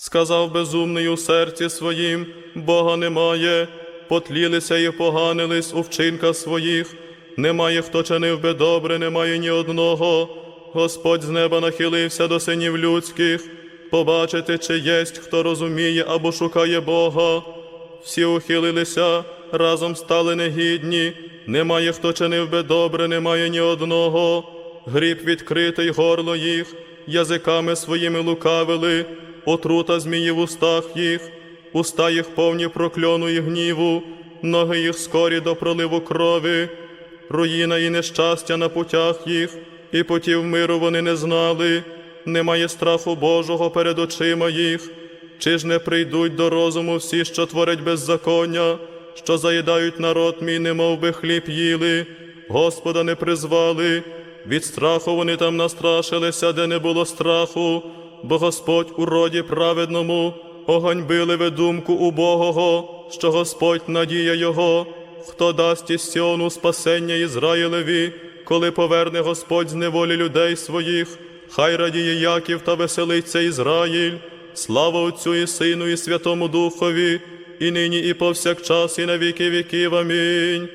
Сказав безумний у серці своїм, Бога немає, потлілися і поганились у вчинках своїх. Немає хто чинив би добре, немає ні одного. Господь з неба нахилився до синів людських, побачити, чи єсть, хто розуміє або шукає Бога. Всі ухилилися, разом стали негідні. Немає хто чинив би добре, немає ні одного. Гріб відкритий горло їх, язиками своїми лукавили, отрута змії в устах їх, уста їх повні прокльону і гніву, ноги їх скорі до проливу крові, руїна і нещастя на путях їх, і путів миру вони не знали. Немає страху Божого перед очима їх. Чи ж не прийдуть до розуму всі, що творять беззаконня, що заїдають народ мій, немов би хліб їли, Господа не призвали, від страху вони там настрашилися, де не було страху, бо Господь у роді праведному оганьбили ви думку убогого, що Господь надія Його, хто дасть із Сіону спасення Ізраїлеві, коли поверне Господь з неволі людей своїх, хай радіє Яків та веселиться Ізраїль. Слава Отцю і Сину, і Святому Духові, і нині, і повсякчас, і на віки віків. Амінь.